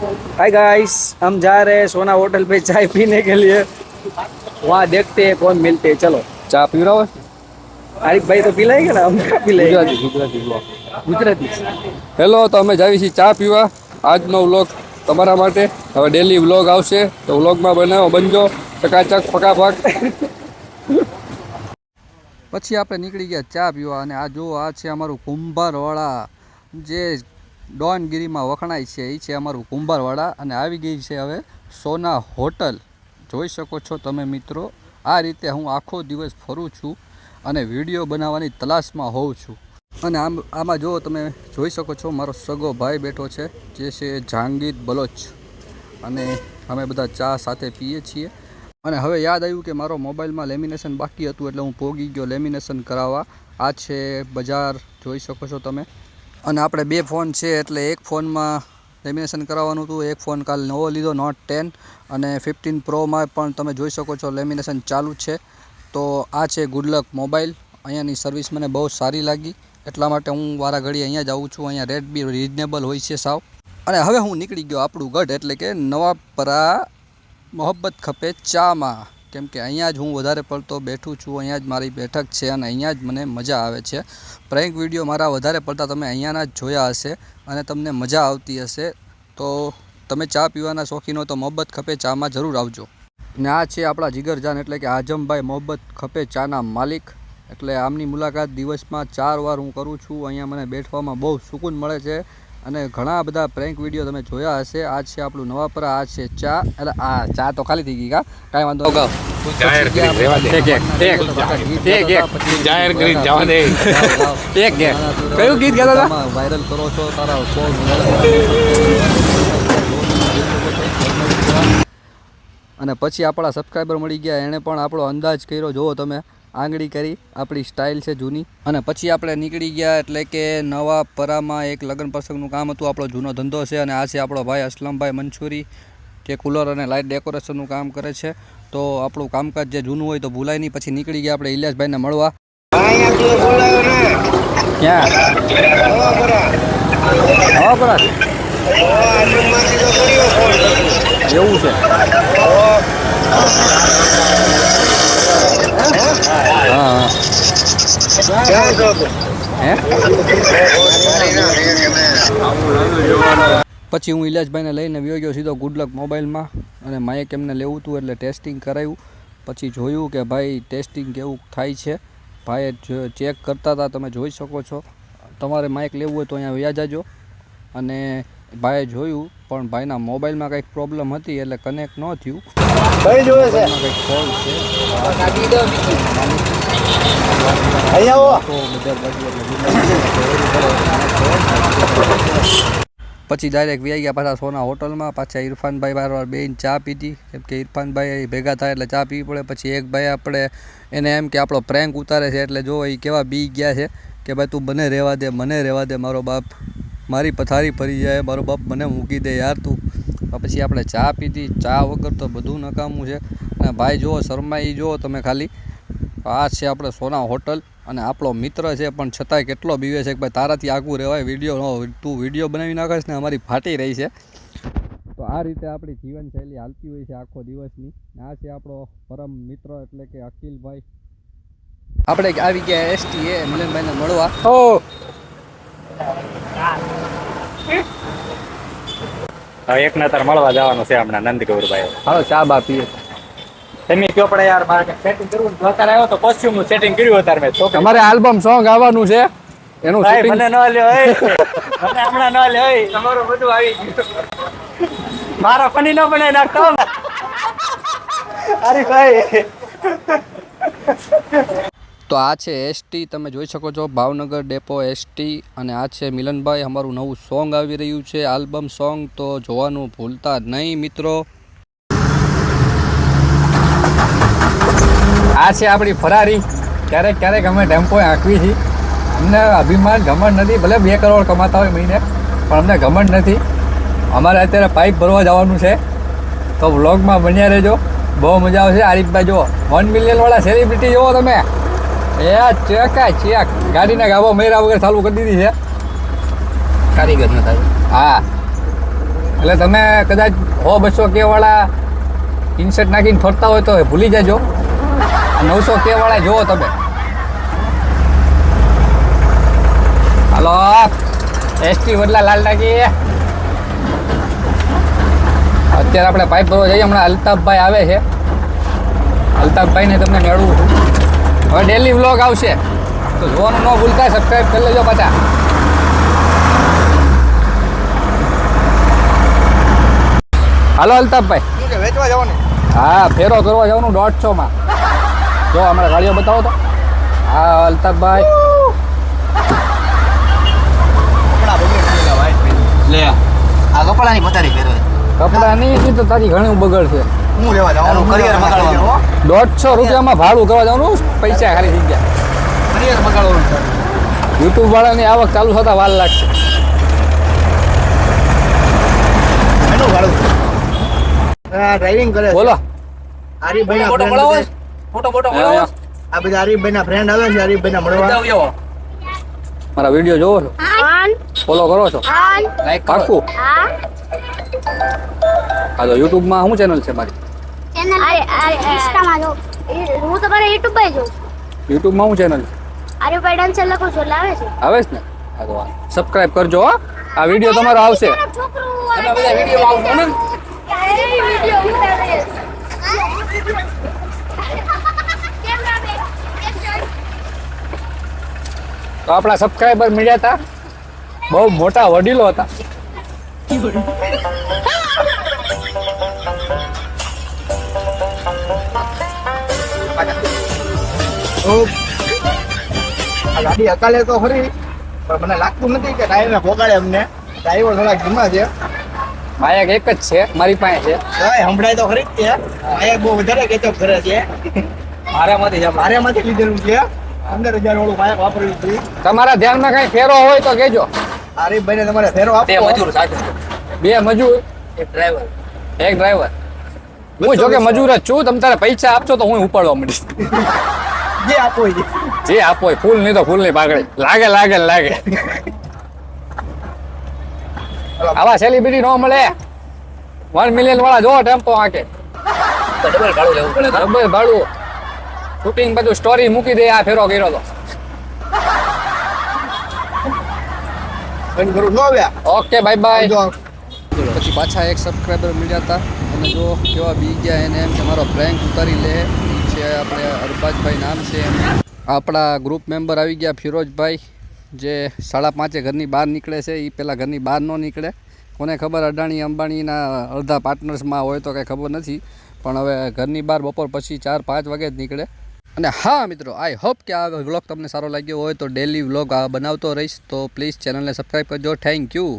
Hi guys हम जा रहे हैं सोना होटल पे चाय पीने के लिए वहाँ देखते हैं कौन मिलते हैं चलो ચા પીવડાવો आरिफ भाई तो पिलाएंगे ना हम क्या पिलाएंगे ગુજરાતી ગુજરાતી गुजराती હેલો તો અમે જાવી છીએ ચા પીવા આજનો વ્લોગ તમારા માટે હવે ડેલી વ્લોગ આવશે તો વ્લોગમાં બનાવો બનજો ચકાચક ફકાફક પછી આપણે નીકળી ગયા ચા પીવા અને આ જો આ છે અમારું કુંભારવાળા જે ડોનગીરીમાં વખણાય છે. એ છે અમારું કુંભારવાળા અને આવી ગઈ છે હવે સોના હોટલ. જોઈ શકો છો તમે મિત્રો, આ રીતે હું આખો દિવસ ફરું છું અને વીડિયો બનાવવાની તલાશમાં હોઉં છું. અને આમ, આમાં જો તમે, જોઈ શકો છો મારો સગો ભાઈ બેઠો છે, જે છે જહાંગીર બલોચ. અને અમે બધા ચા સાથે પીએ છીએ. અને હવે યાદ આવ્યું કે મારો મોબાઈલમાં લેમિનેશન બાકી હતું એટલે હું પોગી ગયો લેમિનેશન કરાવવા. આ છે બજાર, જોઈ શકો છો તમે. અને આપણે બે ફોન છે, એટલે એક ફોનમાં લેમિનેશન કરાવવાનું હતું, એક ફોન કાલ નવો લીધો, નોટ ટેન અને ફિફ્ટીન પ્રોમાં પણ તમે જોઈ શકો છો લેમિનેશન ચાલુ છે. તો આ છે ગુડલક મોબાઈલ અહીંયાની સર્વિસ મને બહુ સારી લાગી. એટલા માટે હું વારા ઘડી અહીંયા જ આવું છું. અહીંયા રેટ બી રિઝનેબલ હોય છે સાવ. અને હવે હું નીકળી ગયો આપણું ગઢ, એટલે કે નવાપરા મોહબ્બત ખપે ચામાં. કેમ કે અહીંયા જ હું વધારે પડતો બેઠું છું, અહીંયા જ મારી બેઠક છે અને અહીંયા જ મને મજા આવે છે. પ્રેન્ક વીડિયો મારા વધારે પડતા તમે અહીંયાના જ જોયા હશે અને તમને મજા આવતી હશે. તો તમે ચા પીવાના શોખીન તો મોહબ્બત ખપે ચામાં જરૂર આવજો. ને આ છે આપણા જીગરજાન એટલે કે આઝમભાઈ મોહબ્બત ખપે ચાના માલિક. એટલે આમની મુલાકાત દિવસમાં ચાર વાર હું કરું છું. અહીંયા મને બેઠવામાં બહુ સુકૂન મળે છે. અને ઘણા બધા પ્રેન્ક વીડિયો તમે જોયા હશે. આ છે આપણું નવાપરા આ છે ચા. એટલે આ ચા તો ખાલી થઈ ગઈ કા? કાંઈ વાંધો જવા કયું ગીત ગાતા હતા? વાયરલ કરો છો તારા અને પછી આપણા સબસ્ક્રાઈબર મળી ગયા. એણે પણ આપણો અંદાજ કર્યો. જુઓ તમે. આંગળી કરી, આપણી સ્ટાઇલ છે જૂની. અને પછી આપણે નીકળી ગયા એટલે કે નવા પરામાં એક લગ્ન પ્રસંગનું કામ હતું, આપણો જૂનો ધંધો છે અને આ છે આપણો ભાઈ અસલમભાઈ મંછુરી કે કુલર અને લાઇટ ડેકોરેશનનું કામ કરે છે. તો આપણું કામકાજ જે જૂનું હોય તો ભૂલાય નહીં, પછી નીકળી ગયા આપણે ઇલિયાસભાઈને મળવા. ક્યાં? એવું છે. પછી હું ઇલાજભાઈને લઈને વ્યો ગયો સીધો ગુડલક મોબાઈલમાં અને માઇક એમને લેવું હતું એટલે ટેસ્ટિંગ કરાવ્યું પછી જોયું કે ભાઈ ટેસ્ટિંગ કેવું થાય છે. ભાઈએ ચેક કરતા હતા તમે જોઈ શકો છો. તમારે માઇક લેવું હોય તો અહીંયા વ્યા જાજો. અને ભાઈએ જોયું પણ ભાઈના મોબાઈલમાં કંઈક પ્રોબ્લેમ હતી એટલે કનેક્ટ ન થયું. કઈ જોવે છે? કંઈક ફોલ્ટ છે. પછી ડાયરેક્ટ વ્યાઈ ગયા પાછા સોના હોટલમાં, પાછા ઇરફાનભાઈ બારવાર વાર બેન ચા પીધી. કેમ કે ઇરફાનભાઈ ભેગા થાય એટલે ચા પીવી પડે. પછી એક ભાઈ આપણે એને એમ કે આપણો પ્રેન્ક ઉતારે છે એટલે જો એ કેવા બી ગયા છે કે ભાઈ તું મને રહેવા દે, મને રહેવા દે, મારો બાપ મારી પથારી ફરી જાય, મારો બાપ મને મૂકી દે યાર તું. પછી આપણે ચા પીધી. ચા વગર તો બધું નકામું છે. અને ભાઈ જુઓ શર્મા એ જુઓ તમે ખાલી. આ છે આપણે સોના હોટલ અને આપણો મિત્ર છે પણ છતાંય કેટલો બીવે છે કે ભાઈ તારાથી આગું રહેવાય વીડિયો તું વીડિયો બનાવી નાખીશ ને અમારી ફાટી રહી છે. તો આ રીતે આપણી જીવનશૈલી હાલતી હોય છે આખો દિવસની. આ છે આપણો પરમ મિત્ર એટલે કે અખિલભાઈ. આપણે આવી ગયા એસટી એ મિલનભાઈને મળવા. ઓ હવે એક તાર મળવા જવાનું છે હમણાં નંદ નંદગૌરભાઈ હાલો ચા બા પીએ. તમે કયો પડે યાર મારે સેટિંગ કરવું હતું. અત્યારે આવ્યો તો કોસ્ચ્યુમનું સેટિંગ કર્યું અત્યારે મેં. તો તમારે આલ્બમ સોંગ આવવાનું છે. એનું ભાઈ મને ન લ્યો એ. મને હમણાં ન લ્યો એ. તમારું બધું આવી ગયું. મારો ફની ન બનાવી નાખતો અરે ભાઈ તો આ છે એસટી તમે જોઈ શકો છો ભાવનગર ડેપો એસટી અને આ છે મિલનભાઈ. અમારું નવું સોંગ આવી રહ્યું છે આલ્બમ સોંગ તો જોવાનું ભૂલતા નહીં મિત્રો. આ છે આપણી ફરારી. ક્યારેક ક્યારેક અમે ટેમ્પો આંકવી છીએ અમને અભિમાન ઘમંડ નથી. ભલે બે કરોડ કમાતા હોય મહિને પણ અમને ઘમંડ નથી. અમારે અત્યારે પાઇપ ભરવા જવાનું છે. તો વ્લોગમાં બન્યા રહેજો. બહુ મજા આવશે. આ રીતના જુઓ. વન મિલિયનવાળા સેલિબ્રિટી જુઓ તમે. એ ચેકા ચેક. ગાડીના ગાવા મેરા વગર ચાલુ કરી દીધી છે. કારીગર ન થાય હા. એટલે તમે કદાચ હો બસો કેવાળા ઇન્સર્ટ નાખીને ફરતા હોય તો ભૂલી જજો. નવસો કે વાળા જુઓ તમે. હાલો એસટી વડલા લાલ ટાકી અત્યારે આપણે પાઇપ ભરવા જઈએ હમણાં અલ્તાફભાઈ આવે છે. અલ્તાફભાઈને તમને મેળવું હવે ડેલી વ્લોગ આવશે. તો જોવાનું ન ભૂલતા સબસ્ક્રાઈબ કરી લેજો પાછા. હાલો અલ્તાફભાઈ. હા ફેરો કરવા જવાનું દોઢસોમાં. જો હમણાં ગાડીઓ બતાવો તો. હા અલ્તાફભાઈ. લે. આ કપડાની પથારી ફેરવે કપડાં નહીં તો તારી ઘણી બગડ છે. હું લેવા જવાનું કરિયર બગાડવાનું. દોઢસો રૂપિયામાં ભાડું કરવા જવાનું પૈસા ખાલી થઈ ગયા. કરિયર બગાડવાનું યુટ્યુબ વાળાની આવક ચાલુ થતા વાર લાગશે. એનું ડ્રાઇવિંગ કરે. બોલો. ફોટો ફોટો ફોટો મળો આ બધા હરીફભાઈના ફ્રેન્ડ આવે છે હરીફભાઈના મળવા મારા વીડિયો જોવો છો ફોલો કરો છો લાઈક કરો પાકું ah, હા તો યુટ્યુબમાં શું ચેનલ છે મારી ચેનલ અરે અરે ઇન્સ્ટામાં જો હું તમારે યુટ્યુબ પર જોઉં યુટ્યુબ યુટ્યુબમાં શું ચેનલ છે અરે ભાઈ ડાન્સ લખો છો લાવે છે આવે છે ને હા તો સબસ્ક્રાઇબ કરજો હો આ વીડિયો તમારો આવશે છોકરું તમે બધા વીડિયો આવશે ને વીડિયો ઉતારે તો આપણા સબસ્ક્રાઈબર મળ્યા હતા. બહુ મોટા વડીલો હતા. ગાડી અકાલે તો ખરી પણ મને લાગતું નથી કે ટાયરને ભોગાડે અમને. ડ્રાઈવર થોડાક ધીમા છે. માયક એક જ છે મારી પાસે છે. સંભળાય તો ખરી જ છે. માયક બહુ વધારે કેચઅપ કરે છે. મારામાંથી મારેમાંથી લીધેલું છે. પંદર હજાર વાળું બાઇક તમારા ધ્યાનમાં કઈ ફેરો હોય તો કહેજો. હરીફભાઈને તમારે ફેરો બે મજૂર સાથે. બે મજૂર? એક ડ્રાઈવર એક ડ્રાઈવર હું જો કે મજૂર જ છું તમે તારે પૈસા આપશો તો હું ઉપાડવા માંડીશ. જે આપો જે આપો એ ફૂલ નહીં તો ફૂલ નહીં પાકડી લાગે લાગે લાગે. આવા સેલિબ્રિટી ન મળે. વન મિલિયન વાળા જો ટેમ્પો આકે. ડબલ ભાડું લેવું પડે. ડબલ ભાડું. શૂટિંગ બધું સ્ટોરી મૂકી દે આ ફેરો કર્યો તો. બંધ કરું. ન આવ્યા ઓકે બાય બાય પછી પાછા એક સબસ્ક્રાઈબર મળ્યા હતા અને જો કેવા બી ગયા એને એમ કે મારો પ્રેન્ક ઉતારી લે. છે આપણે અરબાજભાઈ નામ છે એમ. આપણા ગ્રુપ મેમ્બર આવી ગયા ફિરોજભાઈ. જે સાડા પાંચે ઘરની બહાર નીકળે છે. એ પહેલાં ઘરની બહાર ન નીકળે. કોને ખબર અડાણી અંબાણીના અડધા પાર્ટનર્સમાં હોય તો કંઈ ખબર નથી. પણ હવે ઘરની બહાર બપોર પછી ચાર પાંચ વાગે જ નીકળે. અને હા મિત્રો આઈ હોપ કે આ વ્લોગ તમને સારો લાગ્યો હોય તો ડેલી વ્લોગ બનાવતો રહીશ. તો પ્લીઝ ચેનલને સબસ્ક્રાઈબ કરજો. Thank you